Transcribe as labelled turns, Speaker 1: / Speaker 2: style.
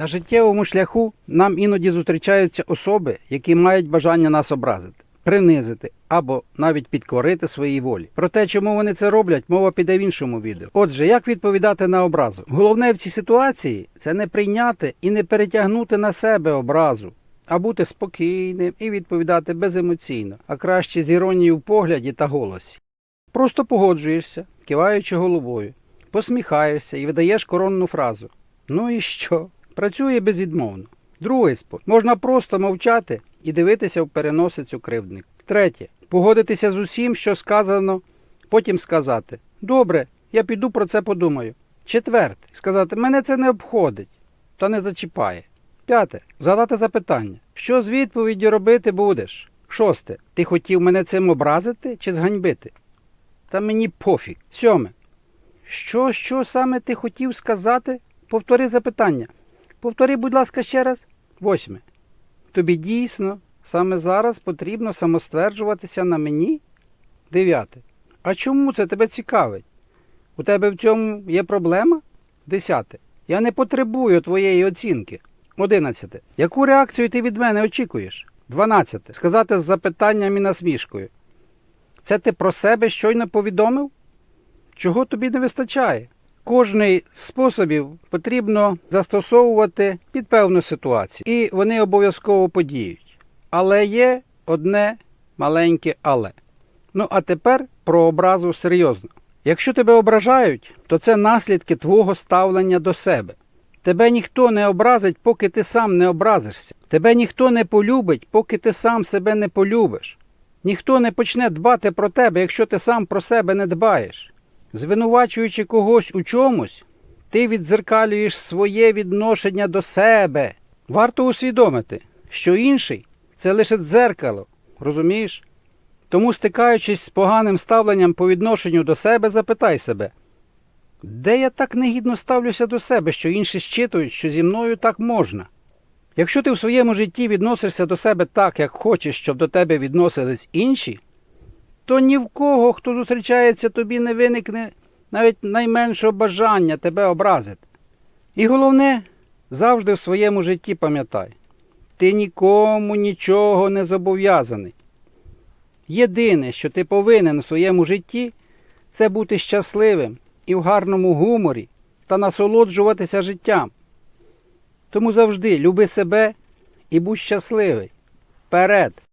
Speaker 1: На життєвому шляху нам іноді зустрічаються особи, які мають бажання нас образити, принизити або навіть підкорити своїй волі. Про те, чому вони це роблять, мова піде в іншому відео. Отже, як відповідати на образу? Головне в цій ситуації це не прийняти і не перетягнути на себе образу, а бути спокійним і відповідати беземоційно, а краще з іронією в погляді та голосі. Просто погоджуєшся, киваючи головою, посміхаєшся і видаєш коронну фразу. Ну і що? Працює безвідмовно. Другий спосіб. Можна просто мовчати і дивитися в переносицю кривдник. Третє. Погодитися з усім, що сказано, потім сказати Добре, я піду про це подумаю. Четверте. Сказати мене це не обходить та не зачіпає. П'яте. Задати запитання. Що з відповіддю робити будеш? Шосте. Ти хотів мене цим образити чи зганьбити? Та мені пофіг. Сьоме. Що, що саме ти хотів сказати? Повтори запитання. Повтори, будь ласка, ще раз. Восьме. Тобі дійсно саме зараз потрібно самостверджуватися на мені? Дев'яте. А чому це тебе цікавить? У тебе в цьому є проблема? Десяте. Я не потребую твоєї оцінки. Одинадцяте. Яку реакцію ти від мене очікуєш? Дванадцяте. Сказати з запитанням і насмішкою. Це ти про себе щойно повідомив? Чого тобі не вистачає? Кожний з способів потрібно застосовувати під певну ситуацію, і вони обов'язково подіють. Але є одне маленьке але. Ну а тепер про образу серйозно. Якщо тебе ображають, то це наслідки твого ставлення до себе. Тебе ніхто не образить, поки ти сам не образишся. Тебе ніхто не полюбить, поки ти сам себе не полюбиш. Ніхто не почне дбати про тебе, якщо ти сам про себе не дбаєш. Звинувачуючи когось у чомусь, ти віддзеркалюєш своє відношення до себе. Варто усвідомити, що інший це лише дзеркало, розумієш? Тому, стикаючись з поганим ставленням по відношенню до себе, запитай себе, де я так негідно ставлюся до себе, що інші щитують, що зі мною так можна? Якщо ти в своєму житті відносишся до себе так, як хочеш, щоб до тебе відносились інші, то ні в кого, хто зустрічається тобі, не виникне навіть найменшого бажання тебе образити. І головне, завжди в своєму житті пам'ятай, ти нікому нічого не зобов'язаний. Єдине, що ти повинен у своєму житті, це бути щасливим і в гарному гуморі та насолоджуватися життям. Тому завжди люби себе і будь щасливий. Вперед!